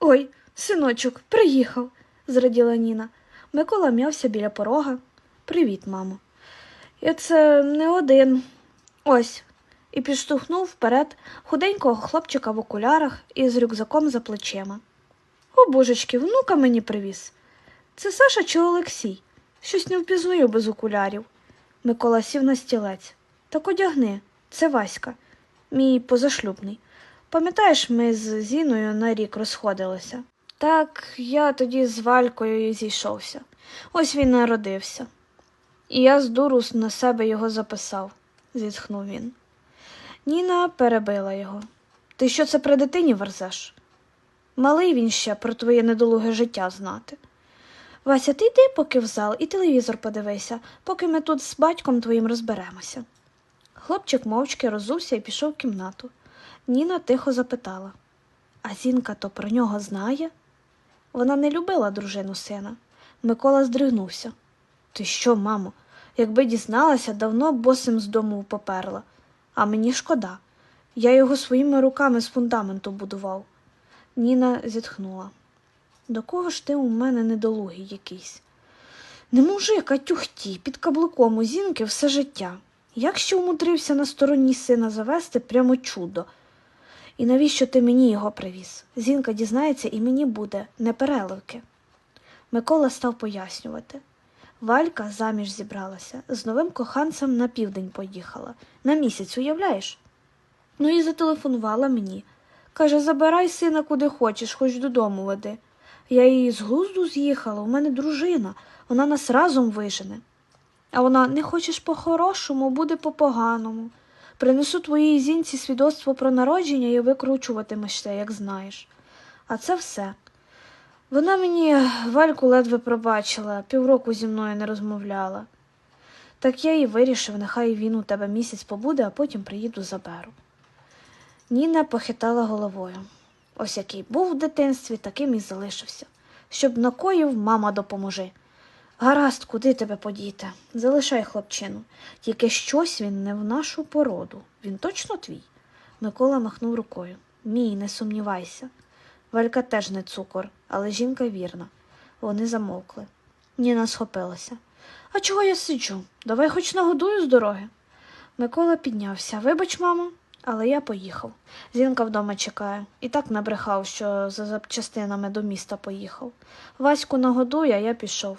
Ой, синочок, приїхав, зраділа Ніна. Микола м'явся біля порога. Привіт, мамо. Я це не один. Ось. І підштовхнув вперед худенького хлопчика в окулярах із рюкзаком за плечима. О, божечки, внука мені привіз. Це Саша чи Олексій? Щось не впізнаю без окулярів. Микола сів на стілець. Так одягни, це Васька, мій позашлюбний. Пам'ятаєш, ми з Зіною на рік розходилися. Так я тоді з Валькою і зійшовся. Ось він народився. І я з дуру на себе його записав, зітхнув він. Ніна перебила його. Ти що це при дитині верзеш? Малий він ще про твоє недолуге життя знати. Вася, ти йди поки в зал і телевізор подивися, поки ми тут з батьком твоїм розберемося. Хлопчик мовчки розувся і пішов в кімнату. Ніна тихо запитала А Зінка то про нього знає? Вона не любила дружину сина. Микола здригнувся. Ти що, мамо, якби дізналася, давно босим з дому поперла. А мені шкода. Я його своїми руками з фундаменту будував. Ніна зітхнула. До кого ж ти у мене недолугий якийсь? Не мужик, а тюхті, під каблуком у зінки все життя. Як ще умудрився на стороні сина завести прямо чудо. І навіщо ти мені його привіз? Зінка дізнається і мені буде непереливки. Микола став пояснювати. Валька заміж зібралася, з новим коханцем на південь поїхала. На місяць, уявляєш? Ну і зателефонувала мені. Каже, забирай сина куди хочеш, хоч додому веди. Я її з глузду з'їхала, у мене дружина, вона нас разом вижене. А вона не хочеш по-хорошому, буде по-поганому. Принесу твоїй зінці свідоцтво про народження і викручуватимешся, як знаєш. А це все. Вона мені вальку ледве пробачила, півроку зі мною не розмовляла. Так я і вирішив, нехай він у тебе місяць побуде, а потім приїду заберу. Ніна похитала головою. Ось який був в дитинстві, таким і залишився. Щоб накоїв, мама допоможи. Гаразд, куди тебе подіти? Залишай хлопчину. Тільки щось він не в нашу породу. Він точно твій? Микола махнув рукою. Мій, не сумнівайся. Валька теж не цукор, але жінка вірна. Вони замовкли. Ніна схопилася. А чого я сиджу? Давай хоч нагодую з дороги. Микола піднявся. Вибач, мамо, але я поїхав. Зінка вдома чекає. І так набрехав, що за запчастинами до міста поїхав. Ваську нагодує, а я пішов.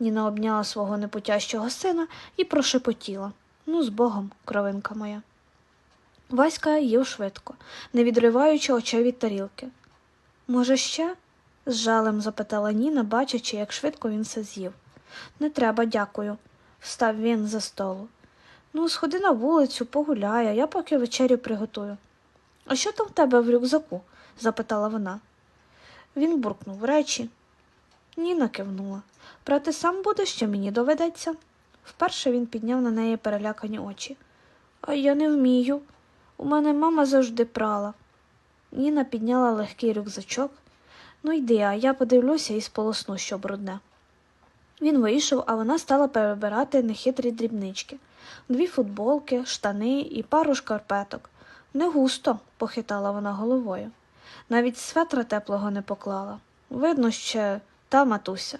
Ніна обняла свого непутящого сина і прошепотіла. Ну, з Богом, кровинка моя. Васька їв швидко, не відриваючи очей від тарілки. Може, ще? з жалем запитала Ніна, бачачи, як швидко він все з'їв. Не треба, дякую, встав він за столу. Ну, сходи на вулицю, погуляй, а я поки вечерю приготую. А що там в тебе в рюкзаку? запитала вона. Він буркнув речі. Ніна кивнула. Прати сам будеш, що мені доведеться? Вперше він підняв на неї перелякані очі. А я не вмію. У мене мама завжди прала. Ніна підняла легкий рюкзачок. Ну йди, а я подивлюся і сполосну, що брудне. Він вийшов, а вона стала перебирати нехитрі дрібнички дві футболки, штани і пару шкарпеток. Не густо, похитала вона головою. Навіть светра теплого не поклала. Видно, ще та матуся.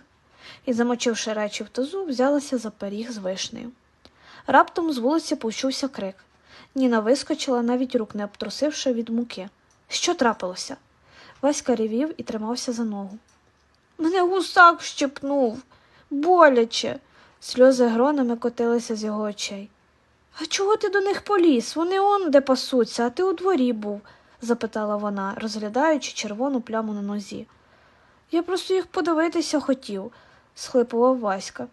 І, замочивши речі в тазу, взялася за пиріг з вишнею. Раптом з вулиці почувся крик. Ніна вискочила, навіть рук не обтрусивши від муки. Що трапилося? Васька ревів і тримався за ногу. Мене гусак щепнув. Боляче. Сльози гронами котилися з його очей. А чого ти до них поліз? Вони он де пасуться, а ти у дворі був? запитала вона, розглядаючи червону пляму на нозі. Я просто їх подивитися хотів, схлипував Васька.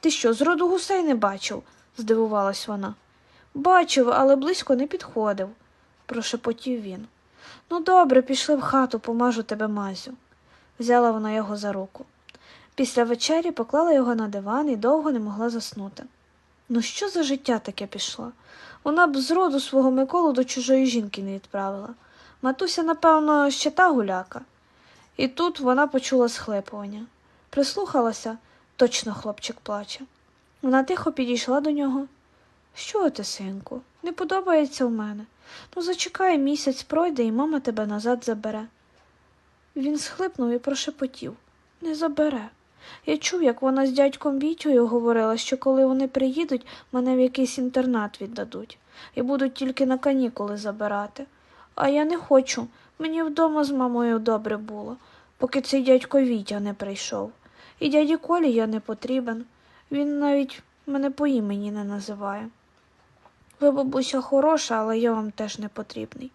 Ти що, зроду гусей не бачив? здивувалась вона. Бачив, але близько не підходив, прошепотів він. Ну, добре, пішли в хату, помажу тебе мазю. Взяла вона його за руку. Після вечері поклала його на диван і довго не могла заснути. Ну, що за життя таке пішло? Вона б з роду свого Миколу до чужої жінки не відправила. Матуся, напевно, ще та гуляка. І тут вона почула схлипування. Прислухалася, точно хлопчик плаче. Вона тихо підійшла до нього. Що ти, синку, не подобається в мене. Ну, зачекай, місяць пройде, і мама тебе назад забере. Він схлипнув і прошепотів не забере. Я чув, як вона з дядьком Вітєю говорила, що коли вони приїдуть, мене в якийсь інтернат віддадуть і будуть тільки на канікули забирати. А я не хочу. Мені вдома з мамою добре було, поки цей дядько Вітя не прийшов. І дяді Колі я не потрібен. Він навіть мене по імені не називає. Ви, бабуся, хороша, але я вам теж не потрібний,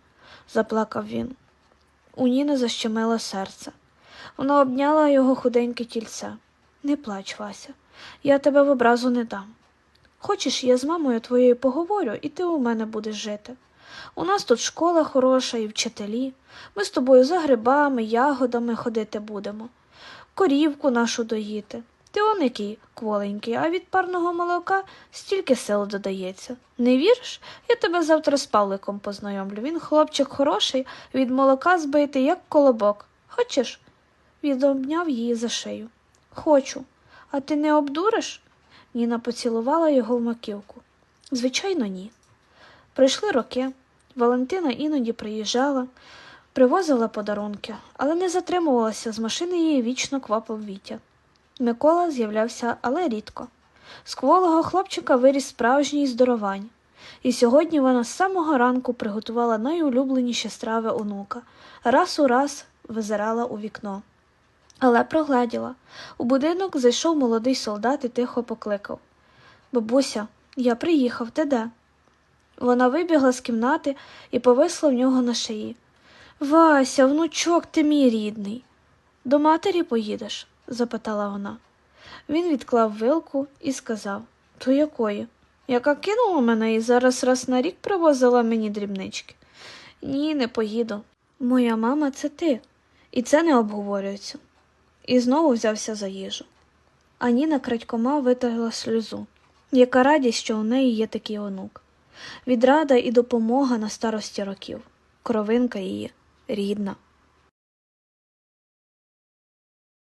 заплакав він. У Ніни защемило серце. Вона обняла його худеньке тільце. Не плач, Вася, я тебе в образу не дам. Хочеш, я з мамою твоєю поговорю, і ти у мене будеш жити. У нас тут школа хороша і вчителі. Ми з тобою за грибами, ягодами ходити будемо, корівку нашу доїти. Ти он який кволенький, а від парного молока стільки сил додається. Не віриш? Я тебе завтра з Павликом познайомлю. Він хлопчик хороший, від молока збитий, як колобок. Хочеш? Він обняв її за шию. Хочу. А ти не обдуриш? Ніна поцілувала його в маківку. Звичайно, ні. Пройшли роки. Валентина іноді приїжджала, привозила подарунки, але не затримувалася, з машини її вічно квапив Вітя. Микола з'являвся, але рідко. З кволого хлопчика виріс справжній здоровань. І сьогодні вона з самого ранку приготувала найулюбленіші страви онука, раз у раз визирала у вікно. Але прогледіла. У будинок зайшов молодий солдат і тихо покликав Бабуся, я приїхав, ти де? Вона вибігла з кімнати і повисла в нього на шиї. Вася, внучок, ти мій рідний. До матері поїдеш? запитала вона. Він відклав вилку і сказав То якої? Яка кинула мене і зараз раз на рік привозила мені дрібнички. Ні, не поїду. Моя мама це ти, і це не обговорюється. І знову взявся за їжу. А Ніна крадькома витерла сльозу. Яка радість, що у неї є такий онук. Відрада і допомога на старості років. Кровинка її рідна.